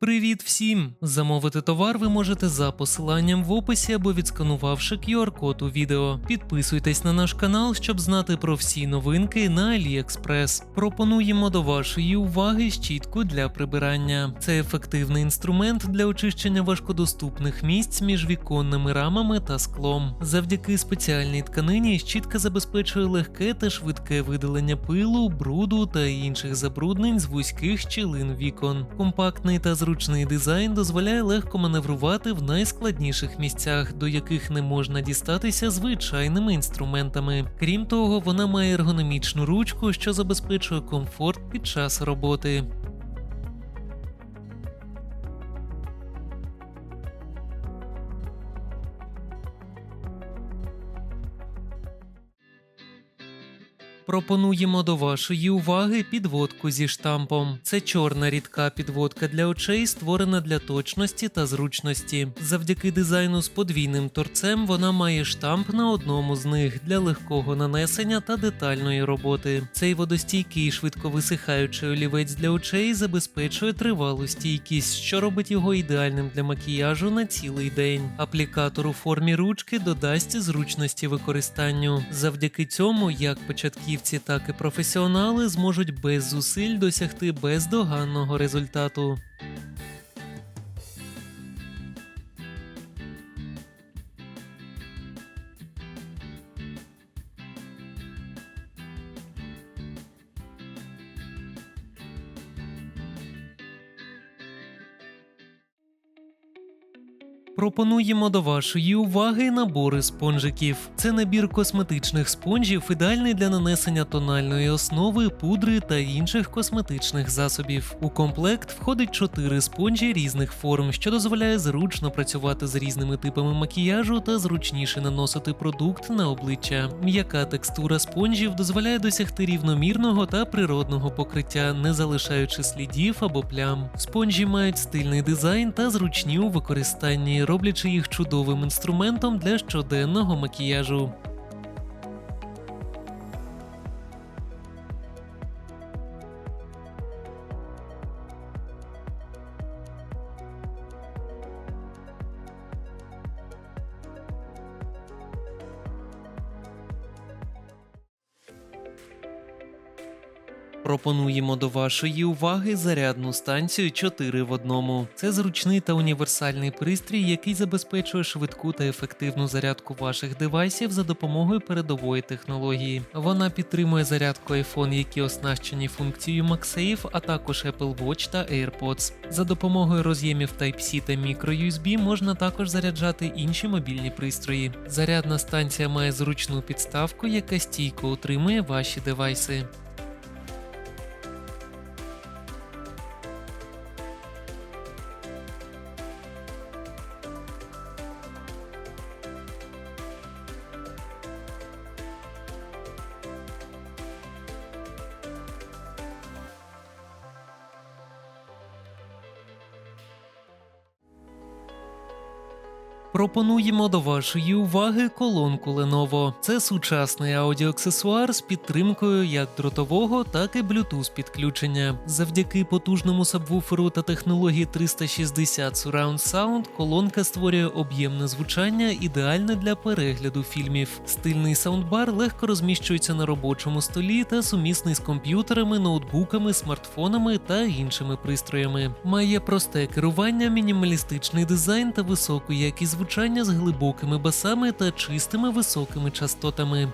Привіт всім! Замовити товар ви можете за посиланням в описі або відсканувавши QR-код у відео. Підписуйтесь на наш канал, щоб знати про всі новинки на AliExpress. Пропонуємо до вашої уваги щітку для прибирання. Це ефективний інструмент для очищення важкодоступних місць між віконними рамами та склом. Завдяки спеціальній тканині щітка забезпечує легке та швидке видалення пилу, бруду та інших забруднень з вузьких щілин вікон. Компактний та зручний дизайн дозволяє легко маневрувати в найскладніших місцях, до яких не можна дістатися звичайними інструментами. Крім того, вона має ергономічну ручку, що забезпечує комфорт під час роботи. Пропонуємо до вашої уваги підводку зі штампом. Це чорна рідка підводка для очей, створена для точності та зручності. Завдяки дизайну з подвійним торцем вона має штамп на одному з них для легкого нанесення та детальної роботи. Цей водостійкий швидко висихаючий олівець для очей забезпечує тривалу стійкість, що робить його ідеальним для макіяжу на цілий день. Аплікатор у формі ручки додасть зручності використанню. Завдяки цьому, як початківці, так і професіонали зможуть без зусиль досягти бездоганного результату. Пропонуємо до вашої уваги набори спонжиків. Це набір косметичних спонжів, ідеальний для нанесення тональної основи, пудри та інших косметичних засобів. У комплект входить 4 спонжі різних форм, що дозволяє зручно працювати з різними типами макіяжу та зручніше наносити продукт на обличчя. М'яка текстура спонжів дозволяє досягти рівномірного та природного покриття, не залишаючи слідів або плям. Спонжі мають стильний дизайн та зручні у використанні, роблячи їх чудовим інструментом для щоденного макіяжу. Пропонуємо до вашої уваги зарядну станцію 4 в одному. Це зручний та універсальний пристрій, який забезпечує швидку та ефективну зарядку ваших девайсів за допомогою передової технології. Вона підтримує зарядку iPhone, які оснащені функцією MagSafe, а також Apple Watch та AirPods. За допомогою роз'ємів Type-C та microUSB можна також заряджати інші мобільні пристрої. Зарядна станція має зручну підставку, яка стійко утримує ваші девайси. Пропонуємо до вашої уваги колонку Lenovo. Це сучасний аудіоаксесуар з підтримкою як дротового, так і Bluetooth підключення. Завдяки потужному сабвуферу та технології 360 Surround Sound колонка створює об'ємне звучання, ідеальне для перегляду фільмів. Стильний саундбар легко розміщується на робочому столі та сумісний з комп'ютерами, ноутбуками, смартфонами та іншими пристроями. Має просте керування, мінімалістичний дизайн та високу якість звучання з глибокими басами та чистими високими частотами.